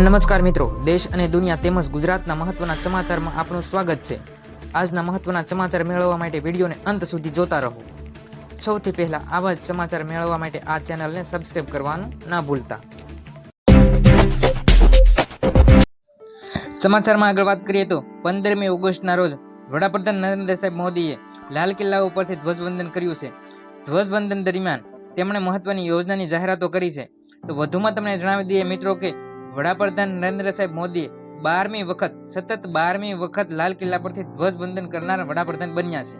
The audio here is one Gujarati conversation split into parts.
નમસ્કાર મિત્રો, દેશ અને દુનિયા તેમજ ગુજરાતના મહત્વના સમાચારમાં આપનું સ્વાગત છે. આજના મહત્વના સમાચાર મેળવવા માટે વિડીયોને અંત સુધી જોતા રહો. સૌથી પહેલા આવા જ સમાચાર મેળવવા માટે આ ચેનલને સબસ્ક્રાઇબ કરવાનું ના ભૂલતા. સમાચારમાં આગળ વાત કરીએ તો પંદરમી ઓગસ્ટના રોજ વડાપ્રધાન નરેન્દ્ર સાહેબ મોદીએ લાલ કિલ્લા ઉપરથી ધ્વજવંદન કર્યું છે. ધ્વજવંદન દરમિયાન તેમણે મહત્વની યોજનાની જાહેરાતો કરી છે. તો વધુમાં તમને જણાવી દઈએ મિત્રો કે વડાપ્રધાન નરેન્દ્ર સાહેબ મોદીએ બારમી વખત, સતત બારમી વખત લાલ કિલ્લા પરથી ધ્વજવંદન કરનાર વડાપ્રધાન બન્યા છે.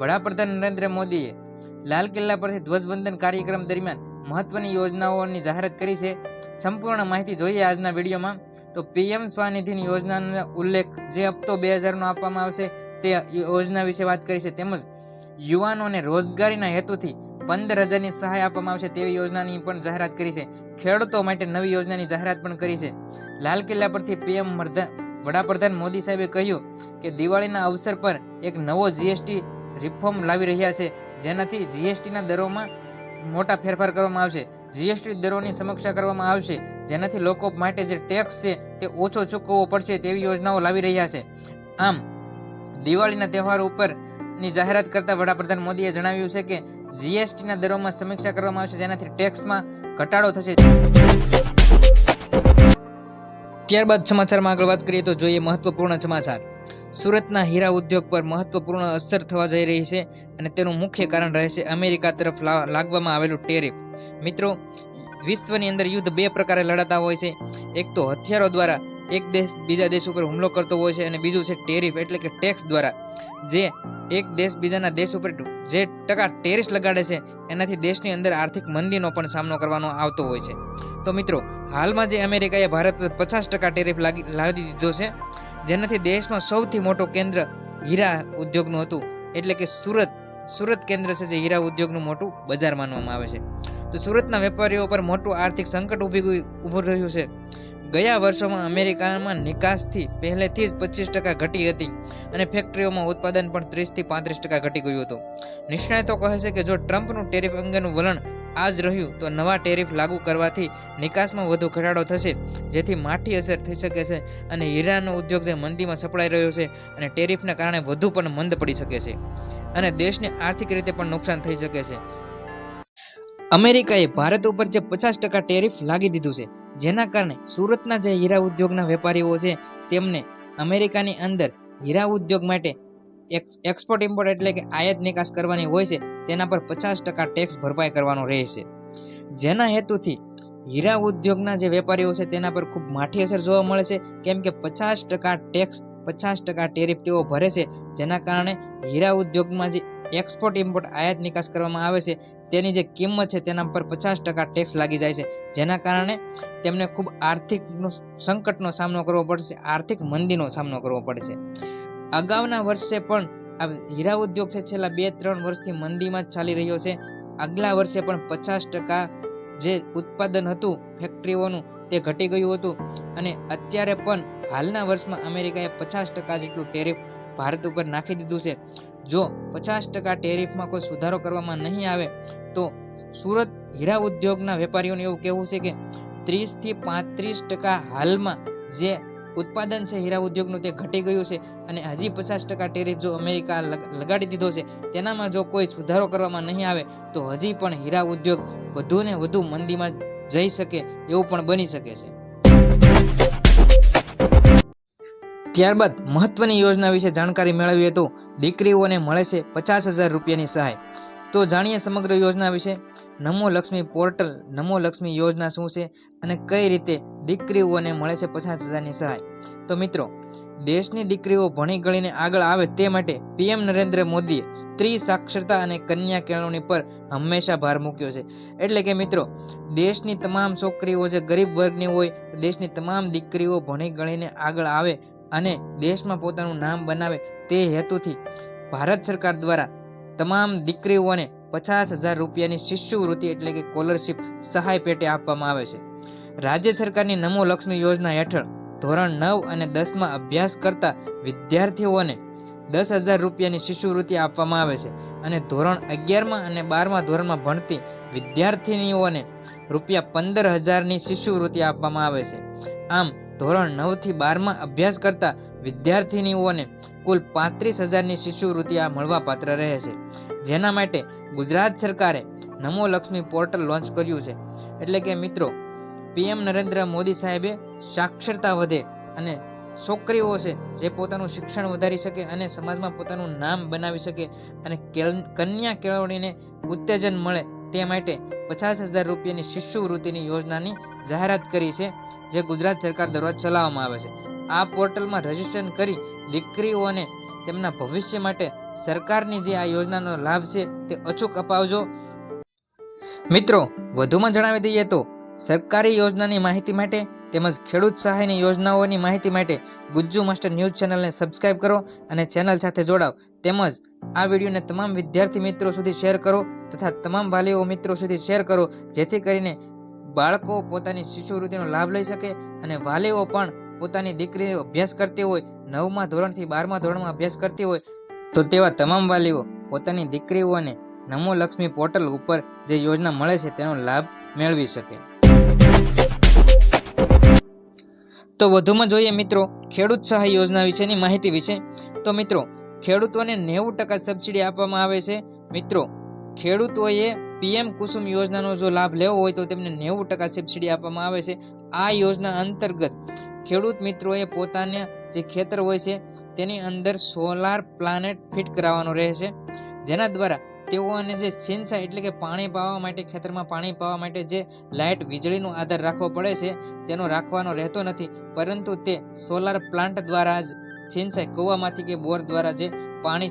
વડાપ્રધાન નરેન્દ્ર મોદીએ લાલ કિલ્લા પરથી ધ્વજવંદન કાર્યક્રમ દરમિયાન મહત્વની યોજનાઓની જાહેરાત કરી છે. સંપૂર્ણ માહિતી જોઈએ આજના વિડીયોમાં. તો પીએમ સ્વાનિધિની યોજનાનો ઉલ્લેખ જે હપ્તો બે હજારનો આપવામાં આવશે તે યોજના વિશે વાત કરી છે. તેમજ યુવાનોને રોજગારીના હેતુથી પંદર હજારની સહાય આપવામાં આવશે તેવી યોજનાની પણ જાહેરાત કરી છે. ખેડૂતો માટે નવી યોજનાની જાહેરાત પણ કરી છે. લાલ કિલ્લા પરથી પીએમ વડાપ્રધાન મોદી સાહેબે કહ્યું કે દિવાળીના અવસર પર એક નવો જીએસટી રિફોર્મ લાવી રહ્યા છે. જેનાથી જીએસટીના દરોમાં મોટા ફેરફાર કરવામાં આવશે. જીએસટી દરોની સમીક્ષા કરવામાં આવશે. જેનાથી લોકો માટે જે ટેક્સ છે તે ઓછો ચૂકવવો પડશે તેવી યોજનાઓ લાવી રહ્યા છે. આમ, દિવાળીના તહેવાર ઉપરની જાહેરાત કરતા વડાપ્રધાન મોદીએ જણાવ્યું છે કે જીએસટીના દરોમાં સમીક્ષા કરવામાં આવશે, જેનાથી ટેક્સમાં ઘટાડો થશે. ત્યારબાદ સમાચારમાં આગળ વાત કરીએ તો જોઈએ મહત્વપૂર્ણ સમાચાર. સુરતના હીરા ઉદ્યોગ પર મહત્વપૂર્ણ અસર થવા જઈ રહી છે અને તેનું મુખ્ય કારણ રહેશે અમેરિકા તરફ લાગવામાં આવેલું ટેરિફ. મિત્રો, વિશ્વની અંદર યુદ્ધ બે પ્રકારે લડાતા હોય છે. એક તો હથિયારો દ્વારા એક દેશ બીજા દેશ ઉપર હુમલો કરતો હોય છે અને બીજું છે ટેરિફ, એટલે કે ટેક્સ દ્વારા. જે એક દેશ બીજાના દેશ ઉપર જે ટકા ટેરિસ લગાડે છે, એનાથી દેશની અંદર આર્થિક મંદીનો પણ સામનો કરવાનો આવતો હોય છે. તો મિત્રો, હાલમાં જે અમેરિકાએ ભારત પર પચાસ ટકા ટેરિફ લાવી દીધો છે, જેનાથી દેશમાં સૌથી મોટું કેન્દ્ર હીરા ઉદ્યોગનું હતું. એટલે કે સુરત સુરત કેન્દ્ર છે જે હીરા ઉદ્યોગનું મોટું બજાર માનવામાં આવે છે. તો સુરતના વેપારીઓ પર મોટું આર્થિક સંકટ ઊભી ઊભું રહ્યું છે. ગયા વર્ષોમાં અમેરિકામાં નિકાસથી પહેલેથી જ પચીસ ટકા ઘટી હતી અને ફેક્ટરીઓમાં ઉત્પાદન પણ ત્રીસથી પાંત્રીસ ટકા ઘટી ગયું હતું. નિષ્ણાતો કહે છે કે જો ટ્રમ્પનું ટેરિફ અંગેનું વલણ આ જ રહ્યું, તો નવા ટેરિફ લાગુ કરવાથી નિકાસમાં વધુ ઘટાડો થશે, જેથી માઠી અસર થઈ શકે છે અને હીરાનો ઉદ્યોગ જે મંદીમાં સપડાઈ રહ્યો છે અને ટેરિફના કારણે વધુ પણ મંદ પડી શકે છે અને દેશને આર્થિક રીતે પણ નુકસાન થઈ શકે છે. અમેરિકાએ ભારત ઉપર જે પચાસ ટકા ટેરિફ લાગી દીધું છે જેના કારણે સુરતના જે હીરા ઉદ્યોગના વેપારીઓ છે, તેમને અમેરિકાની અંદર હીરા ઉદ્યોગ માટે એક્સ- એક્સપોર્ટ, ઇમ્પોર્ટ એટલે કે આયાત નિકાસ કરવાની હોય છે, તેના પર પચાસ ટકા ટેક્સ ભરપાઈ કરવાનો રહેશે. જેના હેતુથી હીરા ઉદ્યોગના જે વેપારીઓ છે, તેના પર ખૂબ માઠી અસર જોવા મળે છે, કેમ કે પચાસ ટકા ટેક્સ પચાસ ટકા ટેરિફ તેઓ ભરે છે, જેના કારણે હીરા ઉદ્યોગમાં જે એક્સપોર્ટ ઇમ્પોર્ટ આયાત નિકાસ કરવામાં આવે છે. તેની જે કિંમત છે તેના પર પચાસ ટકા ટેક્સ લાગી જાય છે. જેના કારણે તેમને ખૂબ આર્થિક સંકટનો સામનો કરવો પડશે, આર્થિક મંદીનો સામનો કરવો પડશે. અગાઉના વર્ષે પણ આ હીરા ઉદ્યોગ છે છેલ્લા બે ત્રણ વર્ષથી મંદીમાં જ ચાલી રહ્યો છે. આગલા વર્ષે પણ પચાસ ટકા જે ઉત્પાદન હતું ફેક્ટરીઓનું તે ઘટી ગયું હતું. અને અત્યારે પણ હાલના વર્ષમાં અમેરિકાએ પચાસ ટકા જેટલું ટેરિફ ભારત ઉપર નાખી દીધું છે. જો પચાસ ટકા ટેરિફમાં કોઈ સુધારો કરવામાં નહીં આવે, તો સુરત હીરા ઉદ્યોગના વેપારીઓને એવું કહેવું છે કે ત્રીસથી પાંત્રીસ ટકા હાલમાં જે ઉત્પાદન છે હીરા ઉદ્યોગનું તે ઘટી ગયું છે અને હજી પચાસ ટકા ટેરિફ જો અમેરિકા લગ- લગાડી દીધો છે, તેનામાં જો કોઈ સુધારો કરવામાં નહીં આવે, તો હજી પણ હીરા ઉદ્યોગ વધુ ને વધુ મંદીમાં જઈ શકે એવું પણ બની શકે છે. ત્યારબાદ મહત્વની યોજના વિશે જાણકારી મેળવીએ તો દીકરીઓને મળે છે પચાસ હજાર રૂપિયાની સહાય. તો જાણીએ સમગ્ર યોજના વિશે, નમો લક્ષ્મી પોર્ટલ, નમો લક્ષ્મી યોજના શું છે અને કઈ રીતે દીકરીઓને મળે છે પચાસ હજારની સહાય? તો મિત્રો, દેશની દીકરીઓ ભણી ગણીને આગળ આવે તે માટે પીએમ નરેન્દ્ર મોદીએ સ્ત્રી સાક્ષરતા અને કન્યા કેળવણી પર હંમેશા ભાર મૂક્યો છે. એટલે કે મિત્રો, દેશની તમામ છોકરીઓ જે ગરીબ વર્ગની હોય, દેશની તમામ દીકરીઓ ભણી ગણીને આગળ આવે અને દેશમાં પોતાનું નામ બનાવે તે હેતુથી ભારત સરકાર દ્વારા તમામ દીકરીઓને પચાસ હજાર રૂપિયાની શિષ્યવૃત્તિ એટલે કે સ્કોલરશીપ સહાય પેટે આપવામાં આવે છે. રાજ્ય સરકારની નમો લક્ષ્મી યોજના હેઠળ ધોરણ નવ અને દસમાં અભ્યાસ કરતા વિદ્યાર્થીઓને દસ હજાર રૂપિયાની શિષ્યવૃત્તિ આપવામાં આવે છે અને ધોરણ અગિયારમાં અને બારમા ધોરણમાં ભણતી વિદ્યાર્થિનીઓને રૂપિયા પંદર હજારની શિષ્યવૃત્તિ આપવામાં આવે છે. આમ ધોરણ નવથી બારમાં અભ્યાસ કરતા વિદ્યાર્થિનીઓને કુલ પાંત્રીસ હજારની શિષ્યવૃત્તિ આ મળવાપાત્ર રહે છે. જેના માટે ગુજરાત સરકારે નમો લક્ષ્મી પોર્ટલ લોન્ચ કર્યું છે. એટલે કે મિત્રો, પીએમ નરેન્દ્ર મોદી સાહેબે સાક્ષરતા વધે અને છોકરીઓ છે, જે પોતાનું શિક્ષણ વધારી શકે અને સમાજમાં પોતાનું નામ બનાવી શકે અને કન્યા કેળવણીને ઉત્તેજન મળે તે માટે પચાસ હજાર રૂપિયાની શિષ્યવૃત્તિની યોજનાની જાહેરાત કરી છે, જે ગુજરાત સરકાર દ્વારા ચલાવવામાં આવે છે. આ પોર્ટલમાં રજીસ્ટ્રેશન કરી દીકરીઓને તેમના ભવિષ્ય માટે સરકારની જે આ યોજનાનો લાભ છે તે અચૂક અપાવજો. મિત્રો, વધુમાં જણાવી દઈએ તો, સરકારી યોજનાની માહિતી માટે તેમજ ખેડૂત સહાયની યોજનાઓની માહિતી માટે ગુજ્જુ માસ્ટર ન્યૂઝ ચેનલને સબસ્ક્રાઇબ કરો અને ચેનલ સાથે જોડાવ તેમજ આ વિડીયોને તમામ વિદ્યાર્થી મિત્રો સુધી શેર કરો તથા તમામ વાલીઓ મિત્રો સુધી શેર કરો, જેથી કરીને બાળકો પોતાની શિષ્યવૃત્તિનો લાભ લઈ શકે અને વાલીઓ પણ પોતાની દીકરીઓ અભ્યાસ કરતી હોય, નવમા ધોરણથી બારમા ધોરણમાં અભ્યાસ કરતી હોય, તો તેવા તમામ વાલીઓ પોતાની દીકરીઓને નમો લક્ષ્મી પોર્ટલ ઉપર જે યોજના મળે છે તેનો લાભ મેળવી શકે. તો વધુમાં જોઈએ મિત્રો, ખેડૂત સહાય યોજના વિશેની માહિતી વિશે. તો મિત્રો ખેડૂતોને નેવું ટકા સબસિડી આપવામાં આવે છે. મિત્રો, ખેડૂતોએ પીએમ કુસુમ યોજનાનો જો લાભ લેવો હોય તો તેમને નેવું ટકા સબસિડી આપવામાં આવે છે. આ યોજના અંતર્ગત ખેડૂત મિત્રોએ પોતાના જે ખેતર હોય છે તેની અંદર સોલાર પ્લાનેટ ફિટ કરાવવાનો રહે છે. જેના દ્વારા તેઓને જે સિંચાઈ એટલે કે પાણી પાવા માટે ખેતરમાં પાણી પાવા માટે જે લાઇટ વીજળીનો આધાર રાખવો પડે છે, તેનો રાખવાનો રહેતો નથી. પરંતુ તે સોલાર પ્લાન્ટ દ્વારા જ સિંચાઈ કૂવામાંથી કે બોર દ્વારા જે પાણી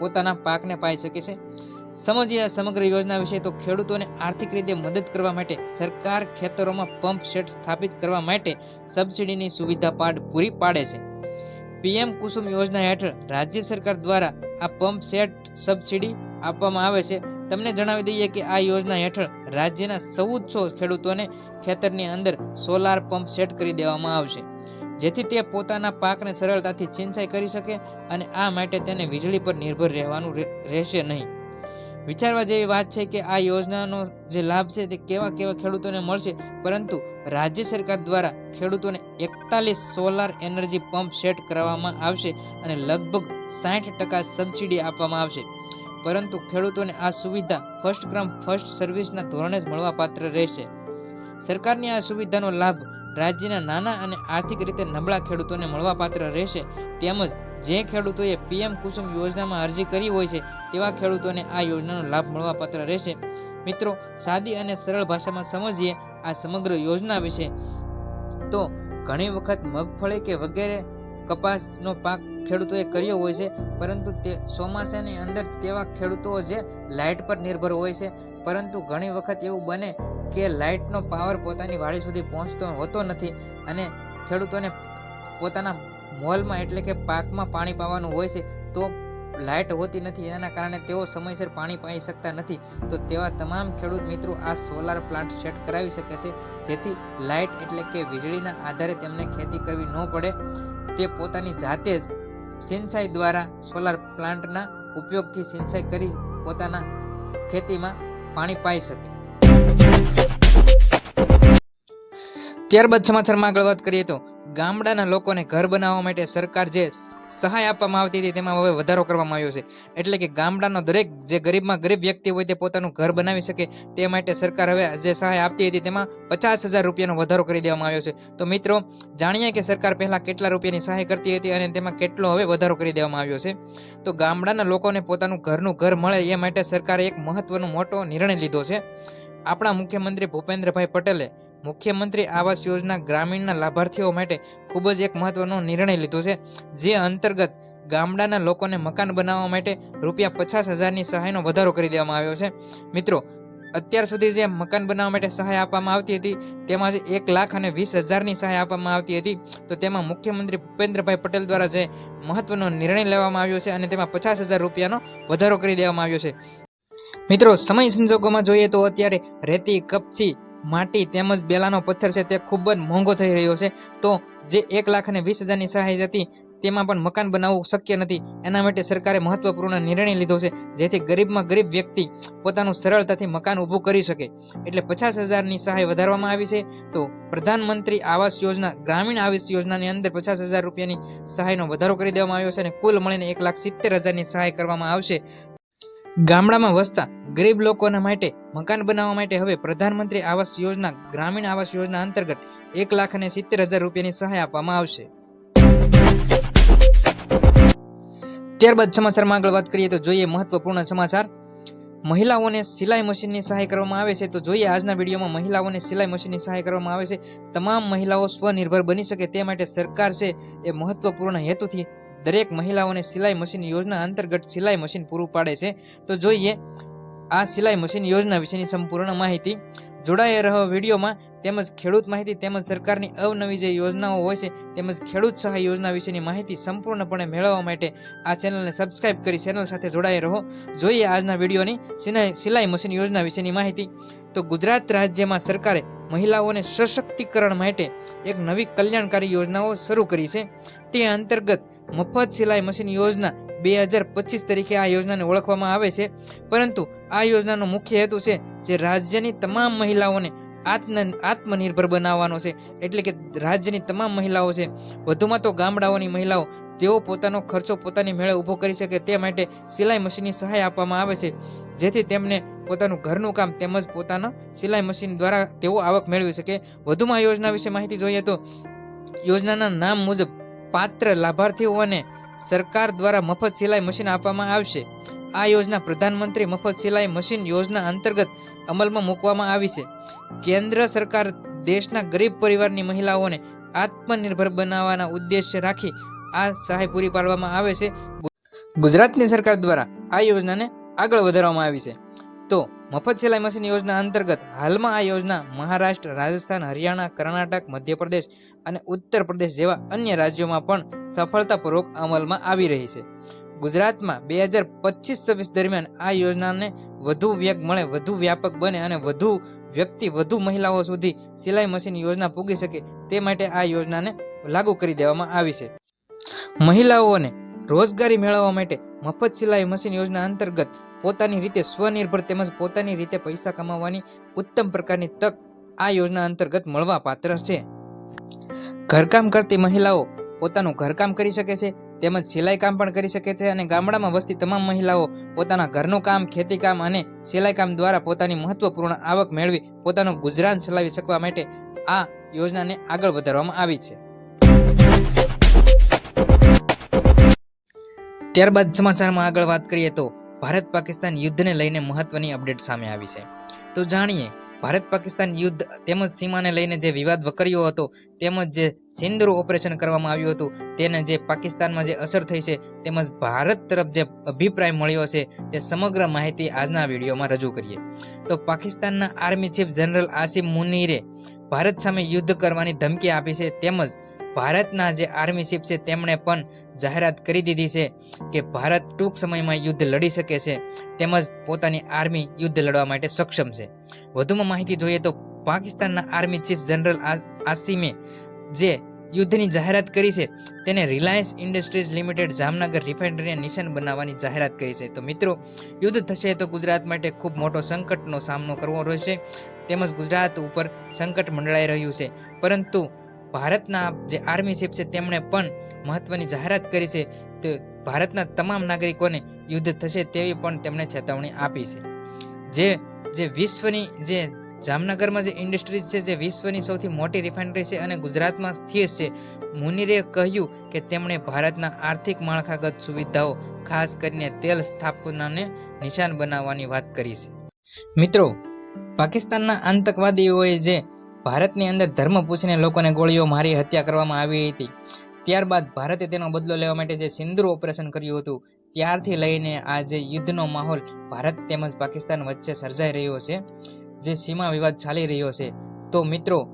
પોતાના પાકને પાઈ શકે છે. સમજીએ સમગ્ર યોજના વિશે તો ખેડૂતોને આર્થિક રીતે મદદ કરવા માટે સરકાર ખેતરોમાં પંપ સેટ સ્થાપિત કરવા માટે સબસિડીની સુવિધા પાડ પૂરી પાડે છે. પીએમ કુસુમ યોજના હેઠળ રાજ્ય સરકાર દ્વારા આ પંપ સેટ સબસિડી આપવામાં આવે છે. તમને જણાવી દઈએ કે આ યોજના હેઠળ રાજ્યના ચૌદસો ખેડૂતોને ખેતરની અંદર સોલાર પંપ સેટ કરી દેવામાં આવશે. જેથી તે પોતાના પાકને સરળતાથી સિંચાઈ કરી શકે અને આ માટે તેને વીજળી પર નિર્ભર રહેવાનું રહે- રહેશે નહીં. વિચારવા જેવી વાત છે કે આ યોજનાનો જે લાભ છે તે કેવા કેવા ખેડૂતોને મળશે, પરંતુ રાજ્ય સરકાર દ્વારા ખેડૂતોને એકતાલીસ સોલાર એનર્જી પંપ સેટ કરવામાં આવશે અને લગભગ સાઠ ટકા સબસિડી આપવામાં આવશે. પરંતુ ખેડૂતોને આ સુવિધા ફર્સ્ટ ક્રમ ફર્સ્ટ સર્વિસના ધોરણે જ મળવાપાત્ર રહેશે. સરકારની આ સુવિધાનો લાભ રાજ્યના નાના અને આર્થિક રીતે નબળા ખેડૂતોને મળવાપાત્ર રહેશે. તેમજ જે ખેડૂતોએ પીએમ કુસુમ યોજનામાં અરજી કરી હોય છે, તેવા ખેડૂતોને આ યોજનાનો લાભ મળવાપાત્ર રહેશે. મિત્રો, સાદી અને સરળ ભાષામાં સમજીએ આ સમગ્ર યોજના વિશે, તો ઘણી વખત મગફળી કે વગેરે કપાસનો પાક ખેડૂતોએ કર્યો હોય છે, પરંતુ તે ચોમાસાની અંદર તેવા ખેડૂતો જે લાઇટ પર નિર્ભર હોય છે, પરંતુ ઘણી વખત એવું બને કે લાઇટનો પાવર પોતાની વાડી સુધી પહોંચતો હોતો નથી અને ખેડૂતોને પોતાના મોલમાં એટલે કે પાકમાં પાણી પાવાનું હોય છે, તો લાઇટ હોતી નથી. એના કારણે તેઓ સમયસર પાણી પાઈ શકતા નથી. તો તેવા તમામ ખેડૂત મિત્રો આ સોલાર પ્લાન્ટ સેટ કરાવી શકે છે, જેથી લાઇટ એટલે કે વીજળીના આધારે તેમને ખેતી કરવી ન પડે. તે પોતાની જાતે જ સિંચાઈ દ્વારા સોલાર પ્લાન્ટના ઉપયોગથી સિંચાઈ કરી પોતાના ખેતીમાં પાણી પાઈ શકે. ત્યારબાદ સમાચારમાં આગળ વાત કરીએ તો ગામડાના લોકોને ઘર બનાવવા માટે સરકાર જે સહાય આપવામાં આવતી હતી તેમાં હવે વધારો કરવામાં આવ્યો છે. એટલે કે ગામડાનો દરેક જે ગરીબમાં ગરીબ વ્યક્તિ હોય તે પોતાનું ઘર બનાવી શકે તે માટે સરકાર હવે જે સહાય આપતી હતી તેમાં પચાસ હજાર રૂપિયાનો વધારો કરી દેવામાં આવ્યો છે. તો મિત્રો, જાણીએ કે સરકાર પહેલાં કેટલા રૂપિયાની સહાય કરતી હતી અને તેમાં કેટલો હવે વધારો કરી દેવામાં આવ્યો છે. તો ગામડાના લોકોને પોતાનું ઘરનું ઘર મળે એ માટે સરકારે એક મહત્વનો મોટો નિર્ણય લીધો છે. આપણા મુખ્યમંત્રી ભૂપેન્દ્રભાઈ પટેલે મુખ્યમંત્રી આવાસ યોજના ગ્રામીણના લાભાર્થીઓ માટે ખૂબ જ એક મહત્વનો નિર્ણય લીધો છે, જે અંતર્ગત ગામડાના લોકોને મકાન બનાવવા માટે રૂપિયા પચાસ હજારની સહાયનો વધારો કરી દેવામાં આવ્યો છે. મિત્રો, અત્યાર સુધી જે મકાન બનાવવા માટે સહાય આપવામાં આવતી હતી, તેમાં જે એક લાખ અને વીસ હજારની સહાય આપવામાં આવતી હતી. તો તેમાં મુખ્યમંત્રી ભૂપેન્દ્રભાઈ પટેલ દ્વારા જે મહત્વનો નિર્ણય લેવામાં આવ્યો છે અને તેમાં પચાસ હજાર રૂપિયાનો વધારો કરી દેવામાં આવ્યો છે. મિત્રો, સમય સંજોગોમાં જોઈએ તો અત્યારે રેતી, કપચી, માટી તેમજ બેલાનો પથ્થર છે તે ખૂબ જ મોંઘો થઈ રહ્યો છે. તો જે એક લાખ અને વીસ હજારની સહાય હતી, તેમાં પણ મકાન બનાવવું શક્ય નથી. એના માટે સરકારે મહત્વપૂર્ણ નિર્ણય લીધો છે, જેથી ગરીબમાં ગરીબ વ્યક્તિ પોતાનું સરળતાથી મકાન ઊભું કરી શકે. એટલે પચાસ હજારની સહાય વધારવામાં આવી છે. તો પ્રધાનમંત્રી આવાસ યોજના, ગ્રામીણ આવાસ યોજનાની અંદર પચાસ હજાર રૂપિયાની સહાયનો વધારો કરી દેવામાં આવ્યો છે અને કુલ મળીને એક લાખ સિત્તેર હજારની સહાય કરવામાં આવશે. ગામડામાં વસતા ગરીબ લોકોના માટે, મકાન બનાવવા માટે હવે પ્રધાનમંત્રી આવાસ યોજના, ગ્રામીણ આવાસ યોજના અંતર્ગત એક લાખ અને સિત્તેર હજાર રૂપિયાની સહાય આપવામાં આવશે. ત્યારબાદ સમાચારમાં આગળ વાત કરીએ તો જોઈએ મહત્વપૂર્ણ સમાચાર. મહિલાઓને સિલાઈ મશીનની સહાય કરવામાં આવે છે તો જોઈએ આજના વિડીયોમાં મહિલાઓને સિલાઈ મશીનની સહાય કરવામાં આવે છે. તમામ મહિલાઓ સ્વનિર્ભર બની શકે તે માટે સરકાર છે એ મહત્વપૂર્ણ હેતુથી દરેક મહિલાઓને સિલાઈ મશીન યોજના અંતર્ગત સિલાઈ મશીન પૂરું પાડે છે. તો જોઈએ, આ સિલાઈ મશીન યોજના વિશેની સંપૂર્ણ માહિતી. જોડાયે રહો વિડીયોમાં. તેમજ ખેડૂત માહિતી તેમજ સરકારની અવનવી જે યોજનાઓ હોય છે, તેમજ ખેડૂત સહાય યોજના વિશેની માહિતી સંપૂર્ણપણે મેળવવા માટે આ ચેનલને સબસ્ક્રાઇબ કરી ચેનલ સાથે જોડાયે રહો. જોઈએ આજના વિડીયોની સિલાઈ મશીન યોજના વિશેની માહિતી. તો ગુજરાત રાજ્યમાં સરકારે મહિલાઓને સશક્તિકરણ માટે એક નવી કલ્યાણકારી યોજનાઓ શરૂ કરી છે. તે અંતર્ગત મફત સિલાઈ મશીન યોજના બે હજાર પચીસ તરીકે આ યોજનાને ઓળખવામાં આવે છે. પરંતુ આ યોજનાનો મુખ્ય હેતુ છે જે રાજ્યની તમામ મહિલાઓને આત્મ આત્મનિર્ભર બનાવવાનો છે. એટલે કે રાજ્યની તમામ મહિલાઓ છે. વધુમાં તો ગામડાઓની મહિલાઓ તેઓ પોતાનો ખર્ચો પોતાની મેળે ઊભો કરી શકે તે માટે સિલાઈ મશીનની સહાય આપવામાં આવે છે. જેથી તેમને પોતાનું ઘરનું કામ તેમજ પોતાના સિલાઈ મશીન દ્વારા તેઓ આવક મેળવી શકે. વધુમાં યોજના વિશે માહિતી જોઈએ તો યોજનાના નામ મુજબ પાત્ર લાભાર્થીઓને સરકાર દ્વારા મફત સિલાઈ મશીન આપવામાં આવશે. આ યોજના પ્રધાનમંત્રી મફત સિલાઈ મશીન યોજના અંતર્ગત અમલમાં મૂકવામાં આવી છે. કેન્દ્ર સરકાર દેશના ગરીબ પરિવારની મહિલાઓને આત્મનિર્ભર બનાવવાના ઉદ્દેશ્ય રાખી આ સહાય પૂરી પાડવામાં આવે છે. ગુજરાતની સરકાર દ્વારા આ યોજનાને આગળ વધારવામાં આવી છે. તો મફત સિલાઈ મશીન યોજના અંતર્ગત હાલમાં આ યોજના મહારાષ્ટ્ર, રાજસ્થાન, હરિયાણા, કર્ણાટક, મધ્યપ્રદેશ અને ઉત્તર પ્રદેશ જેવા અન્ય રાજ્યોમાં પણ સફળતાપૂર્વક અમલમાં આવી રહી છે. ગુજરાતમાં બે હજાર પચીસ છવ્વીસ દરમિયાન આ યોજનાને વધુ વેગ મળે, વધુ વ્યાપક બને અને વધુ વ્યક્તિ, વધુ મહિલાઓ સુધી સિલાઈ મશીન યોજના પૂગી શકે તે માટે આ યોજનાને લાગુ કરી દેવામાં આવી છે. મહિલાઓને રોજગારી મેળવવા માટે મફત સિલાઈ મશીન યોજના અંતર્ગત પોતાની રીતે સ્વનિર્ભર તેમજ પોતાની રીતે પૈસા કમાવવાની ઉત્તમ પ્રકારની તક આ યોજના અંતર્ગત મળવા પાત્ર છે. ઘરકામ કરતી મહિલાઓ પોતાનું ઘરકામ કરી શકે છે, તેમજ સિલાઈ કામ પણ કરી શકે છે અને ગામડામાં વસતી તમામ મહિલાઓ પોતાના ઘરનું કામ, ખેતી કામ અને સિલાઈ કામ દ્વારા પોતાની મહત્વપૂર્ણ આવક મેળવી પોતાનું ગુજરાન ચલાવી શકવા માટે આ યોજનાને આગળ વધારવામાં આવી છે. ત્યારબાદ સમાચારમાં આગળ વાત કરીએ તો ભારત પાકિસ્તાન યુદ્ધને લઈને મહત્વની અપડેટ સામે આવી છે. તો જાણીએ ભારત પાકિસ્તાન યુદ્ધ તેમજ સીમાને લઈને જે વિવાદ વકર્યો હતો, તેમજ જે સિંદુર ઓપરેશન કરવામાં આવ્યું હતું, તેને જે પાકિસ્તાનમાં જે અસર થઈ છે, તેમજ ભારત તરફ જે અભિપ્રાય મળ્યો છે, તે સમગ્ર માહિતી આજના વિડીયોમાં રજૂ કરીએ. તો પાકિસ્તાનના આર્મી ચીફ જનરલ આસિમ મુનીરે ભારત સામે યુદ્ધ કરવાની ધમકી આપી છે, તેમજ ભારતના જે આર્મી ચીફ છે, તેમણે પણ જાહેરાત કરી દીધી છે કે ભારત ટૂંક સમયમાં યુદ્ધ લડી શકે છે, તેમજ પોતાની આર્મી યુદ્ધ લડવા માટે સક્ષમ છે. વધુમાં માહિતી જોઈએ તો પાકિસ્તાનના આર્મી ચીફ જનરલ આસિમે જે યુદ્ધની જાહેરાત કરી છે, તેને રિલાયન્સ ઇન્ડસ્ટ્રીઝ લિમિટેડ જામનગર રિફાઇનરીને નિશાન બનાવવાની જાહેરાત કરી છે. તો મિત્રો, યુદ્ધ થશે તો ગુજરાત માટે ખૂબ મોટો સંકટનો સામનો કરવો રહેશે, તેમજ ગુજરાત ઉપર સંકટ મંડળાઈ રહ્યું છે. પરંતુ ભારતના જે આર્મી ચીફ છે, તેમણે પણ મહત્વની જાહેરાત કરી છે તે ભારતના તમામ નાગરિકોને યુદ્ધ થશે તેવી પણ તેમણે ચેતવણી આપી છે. જે જે વિશ્વની, જે જામનગરમાં જે ઇન્ડસ્ટ્રીઝ છે, જે વિશ્વની સૌથી મોટી રિફાઇનરી છે અને ગુજરાતમાં સ્થિર છે, મુનિરે કહ્યું કે તેમણે ભારતના આર્થિક માળખાગત સુવિધાઓ, ખાસ કરીને તેલ સ્થાપનાને નિશાન બનાવવાની વાત કરી છે. મિત્રો, પાકિસ્તાનના આતંકવાદીઓએ જે ભારતની અંદર ધર્મ પૂછીને લોકોને ગોળીઓ મારી હત્યા કરવામાં આવી હતી. ત્યારબાદ ભારતે તેનો બદલો લેવા માટે જે સિંદુર ઓપરેશન કર્યું હતું, ત્યારથી લઈને આ જે યુદ્ધનો માહોલ ભારત તેમજ પાકિસ્તાન વચ્ચે સર્જાઈ રહ્યો છે, જે સીમા વિવાદ ચાલી રહ્યો છે. તો મિત્રો,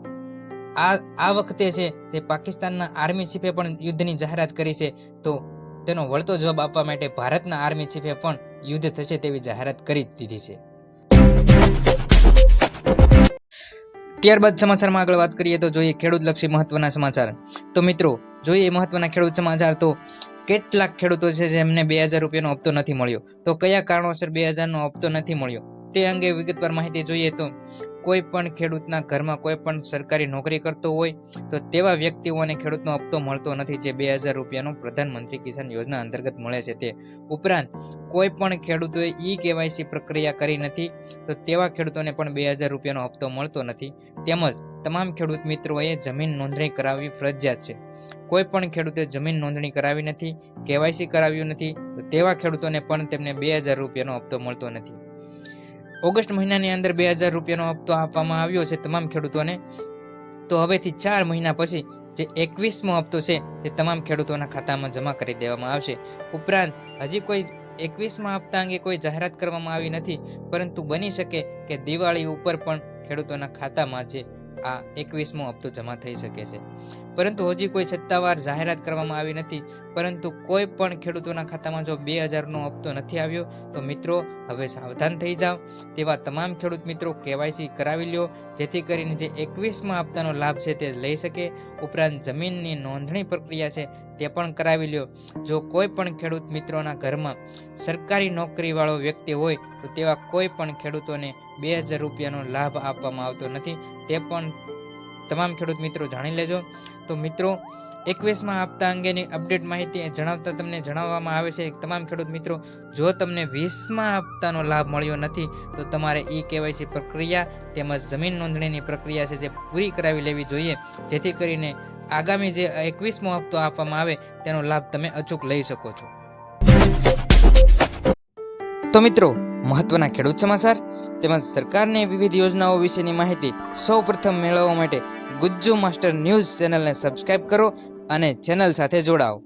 આ આ વખતે છે તે પાકિસ્તાનના આર્મી ચીફે પણ યુદ્ધની જાહેરાત કરી છે, તો તેનો વળતો જવાબ આપવા માટે ભારતના આર્મી ચીફે પણ યુદ્ધ થશે તેવી જાહેરાત કરી જ દીધી છે. ત્યારબાદ સમાચારમાં આગળ વાત કરીએ તો જોઈએ ખેડૂતલક્ષી મહત્વના સમાચાર. તો મિત્રો, જોઈએ મહત્વના ખેડૂત સમાચાર તો કેટલાક ખેડૂતો છે જેમને બે હજાર રૂપિયાનો હપ્તો નથી મળ્યો. તો કયા કારણોસર બે હજારનો હપ્તો નથી મળ્યો? તે અંગે વિગતવાર માહિતી જોઈએ તો કોઈ પણ ખેડૂતના ઘરમાં કોઈ પણ સરકારી નોકરી કરતો હોય, તો તેવા વ્યક્તિઓને ખેડૂતનો હપ્તો મળતો નથી જે બે હજાર રૂપિયાનો પ્રધાનમંત્રી કિસાન યોજના અંતર્ગત મળે છે. તે ઉપરાંત કોઈ પણ ખેડૂતોએ ઈ કેવાયસી પ્રક્રિયા કરી નથી, તો તેવા ખેડૂતોને પણ બે હજાર રૂપિયાનો હપ્તો મળતો નથી. તેમજ તમામ ખેડૂત મિત્રોએ જમીન નોંધણી કરાવવી ફરજિયાત છે. કોઈ પણ ખેડૂતે જમીન નોંધણી કરાવી નથી, કેવાયસી કરાવ્યું નથી, તો તેવા ખેડૂતોને પણ તેમને બે હજાર રૂપિયાનો હપ્તો મળતો નથી. ઓગસ્ટ મહિનાની અંદર બે હજાર રૂપિયાનો હપ્તો આપવામાં આવ્યો છે તમામ ખેડૂતોને. તો હવેથી ચાર મહિના પછી જે એકવીસમો હપ્તો છે તે તમામ ખેડૂતોના ખાતામાં જમા કરી દેવામાં આવશે. ઉપરાંત હજી કોઈ એકવીસમા હપ્તા અંગે કોઈ જાહેરાત કરવામાં આવી નથી, પરંતુ બની શકે કે દિવાળી ઉપર પણ ખેડૂતોના ખાતામાં જે આ એકવીસમો હપ્તો જમા થઈ શકે છે. પરંતુ હજી કોઈ સત્તાવાર જાહેરાત કરવામાં આવી નથી. પરંતુ કોઈ પણ ખેડૂતોના ખાતામાં જો બે હજારનો હપ્તો નથી આવ્યો, તો મિત્રો, હવે સાવધાન થઈ જાઓ. તેવા તમામ ખેડૂત મિત્રો કેવાયસી કરાવી લ્યો, જેથી કરીને જે એકવીસમાં હપ્તાનો લાભ છે તે લઈ શકે. ઉપરાંત જમીનની નોંધણી પ્રક્રિયા છે તે પણ કરાવી લ્યો. જો કોઈ પણ ખેડૂત મિત્રોના ઘરમાં સરકારી નોકરીવાળો વ્યક્તિ હોય, તો તેવા કોઈ પણ ખેડૂતોને બે હજાર રૂપિયાનો લાભ આપવામાં આવતો નથી. તે પણ તમામ ખેડૂત મિત્રો જાણી લેજો. તો મિત્રો, એકવીસમાં હપ્તા અંગેની અપડેટ માહિતી જણાવતા તમને જણાવવામાં આવે છે. તમામ ખેડૂત મિત્રો, જો તમને વીસમાં હપ્તાનો લાભ મળ્યો નથી, તો તમારે ઈ કેવાયસી પ્રક્રિયા તેમજ જમીન નોંધણીની પ્રક્રિયા છે જે પૂરી કરાવી લેવી જોઈએ. જેથી કરીને આગામી જે એકવીસમો હપ્તો આપવામાં આવે, તેનો લાભ તમે અચૂક લઈ શકો છો. તો મિત્રો મહત્વના ખેડૂત સમાચાર તેમજ સરકારની વિવિધ યોજનાઓ વિશેની માહિતી સૌ પ્રથમ મેળવવા માટે ગુજ્જુ માસ્ટર ન્યૂઝ ચેનલને સબસ્ક્રાઇબ કરો અને ચેનલ સાથે જોડાઓ.